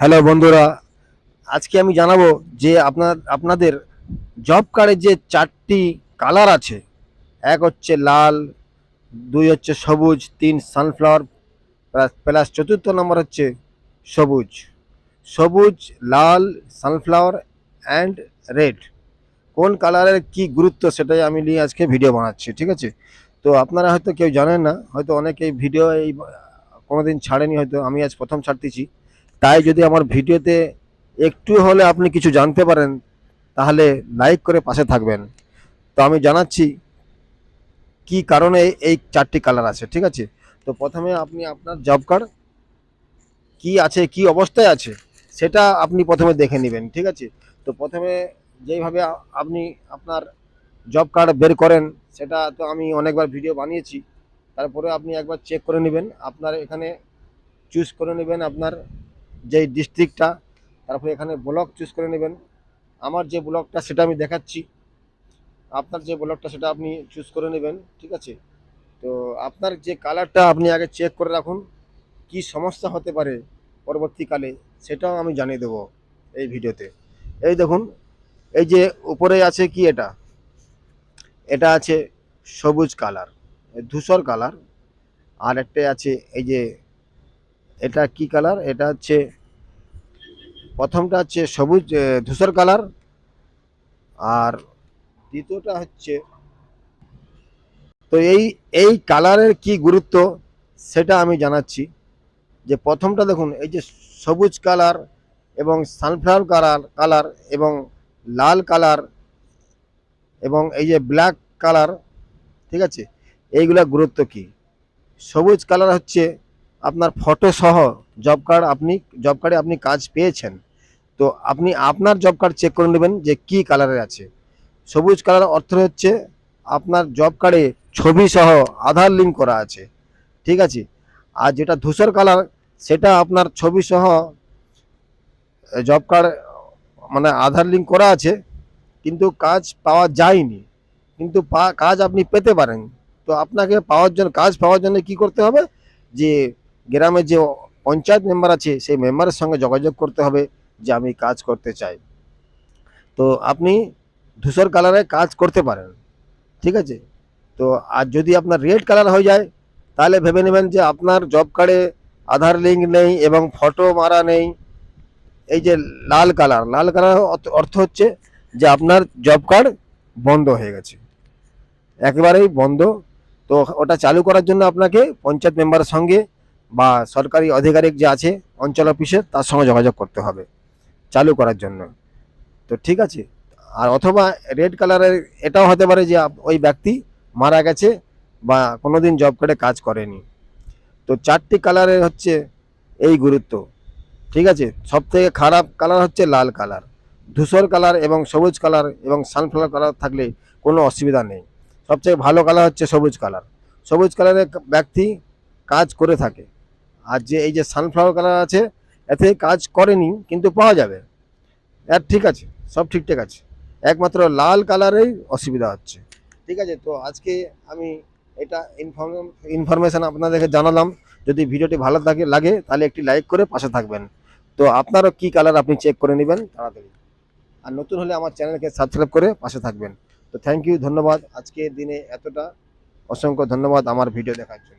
Hello বন্ধুরা, আজকে আমি জানাব যে আপনার, আপনাদের জব কার্ডের যে চারটি কালার আছে, এক হচ্ছে লাল, দুই হচ্ছে সবুজ, তিন সানফ্লাওয়ার প্লাস চতুর্থ নম্বর হচ্ছে সবুজ। সবুজ, লাল সানফ্লাওয়ার অ্যান্ড রেড কোন কালারের কি গুরুত্ব সেটাই আমি নিয়ে আজকে ভিডিও বানাচ্ছি, ঠিক আছে? তো আপনারা হয়তো কেউ জানেন না, হয়তো অনেকেই ভিডিও এই কোনোদিন ছাড়েনি, হয়তো আমি আজ প্রথম ছাড়তেছি। তাই যদি আমার ভিডিওতে একটু হলে আপনি কিছু জানতে পারেন, তাহলে লাইক করে পাশে থাকবেন। তো আমি জানাচ্ছি কি কারণে এই চারটি কালার আছে, ঠিক আছে? তো প্রথমে আপনি আপনার জব কার্ড কি আছে, কি অবস্থায় আছে, সেটা আপনি প্রথমে দেখে নেবেন, ঠিক আছে? তো প্রথমে যেইভাবে আপনি আপনার জব কার্ড বের করেন, সেটা তো আমি অনেকবার ভিডিও বানিয়েছি। তারপরে আপনি একবার চেক করে নেবেন, আপনার এখানে চুজ করে নেবেন আপনার যেই ডিস্ট্রিক্টটা তারপরে এখানে ব্লক চুজ করে নেবেন। আমার যে ব্লকটা সেটা আমি দেখাচ্ছি। আপনার যে ব্লকটা সেটা আপনি চুজ করে নেবেন, ঠিক আছে? তো আপনার যে কালারটা আপনি আগে চেক করে রাখুন, কি সমস্যা হতে পারে পরবর্তীকালে, সেটাও আমি জানিয়ে দেবো এই ভিডিওতে। এই দেখুন, এই যে উপরে আছে কি এটা? এটা আছে সবুজ কালার ধূসর কালার আর একটা আছে এই যে, এটা কি কালার এটা হচ্ছে প্রথমটা হচ্ছে সবুজ ধূসর কালার। আর দ্বিতীয়টা হচ্ছে, তো এই এই কালারের কি গুরুত্ব সেটা আমি জানাচ্ছি। যে প্রথমটা দেখুন, এই যে সবুজ কালার এবং সানফ্লাওয়ার কালার কালার এবং লাল কালার এবং এই যে ব্ল্যাক কালার, ঠিক আছে? এইগুলা গুরুত্ব কি? সবুজ কালার হচ্ছে আপনার ফটো সহ, জব কার্ড আপনি, জব কার্ডে আপনি কাজ পেয়েছেন। তো আপনি আপনার জব কার্ড চেক করে নেবেন যে কি কালারের আছে। সবুজ কালার অর্থ হচ্ছে আপনার জব কার্ডে ছবি সহ আধার লিঙ্ক করা আছে। ঠিক আছে? আর যেটা ধূসর কালার সেটা আপনার ছবি সহ জব কার্ড মানে আধার লিঙ্ক করা আছে, কিন্তু কাজ পাওয়া যায়নি। কিন্তু কাজ আপনি পেতে পারেন। তো আপনাকে পাওয়ার জন্য, কাজ পাওয়ার জন্য কি করতে হবে? যে গ্রামের যে পঞ্চায়েত মেম্বার আছে, সেই মেম্বারের সঙ্গে যোগাযোগ করতে হবে। যে আমি কাজ করতে চাই। তো আপনি ধূসর কালারে কাজ করতে পারেন, ঠিক আছে? তো আর যদি আপনার রেড কালার হয়ে যায়, তাহলে ভেবে নেবেন যে আপনার জব কার্ডে আধার লিঙ্ক নেই এবং ফটো মারা নেই। এই যে লাল কালার লাল কালার অর্থ হচ্ছে যে আপনার জব কার্ড বন্ধ হয়ে গেছে। একেবারেই বন্ধ। তো ওটা চালু করার জন্য আপনাকে পঞ্চায়েত মেম্বারের সঙ্গে বা সরকারি আধিকারিক যে আছে, অঞ্চল অফিসে তার সঙ্গে যোগাযোগ করতে হবে। চালু করার জন্য। তো ঠিক আছে। আর অথবা রেড কালারের এটাও হতে পারে যে ওই ব্যক্তি মারা গেছে বা কোনোদিন জব কার্ডে কাজ করেনি। তো চারটি কালারের হচ্ছে এই গুরুত্ব। ঠিক আছে? সব থেকে খারাপ কালার হচ্ছে লাল কালার ধূসর কালার এবং সবুজ কালার এবং সানফ্লাওয়ার কালার থাকলে কোনো অসুবিধা নেই। সবচেয়ে ভালো কালার হচ্ছে সবুজ কালার সবুজ কালারের ব্যক্তি কাজ করে থাকে। আর যে এই যে সানফ্লাওয়ার কালার আছে এতে কাজ করেনি, কিন্তু পাওয়া যাবে। আর ঠিক আছে, সব ঠিকঠাক আছে। একমাত্র লাল কালারেই অসুবিধা হচ্ছে। ঠিক আছে, তো আজকে আমি এটা ইনফর্ম ইনফরমেশন আপনাদেরকে জানালাম। যদি ভিডিওটি ভালো থাকে, লাগে, তাহলে একটি লাইক করে পাশে থাকবেন। তো আপনারও কি কালার আপনি চেক করে নেবেন তাড়াতাড়ি। আর নতুন হলে আমার চ্যানেলকে সাবস্ক্রাইব করে পাশে থাকবেন। তো থ্যাংক ইউ ধন্যবাদ। আজকে দিনে এতটা। অসংখ্য ধন্যবাদ আমার ভিডিও দেখার জন্য।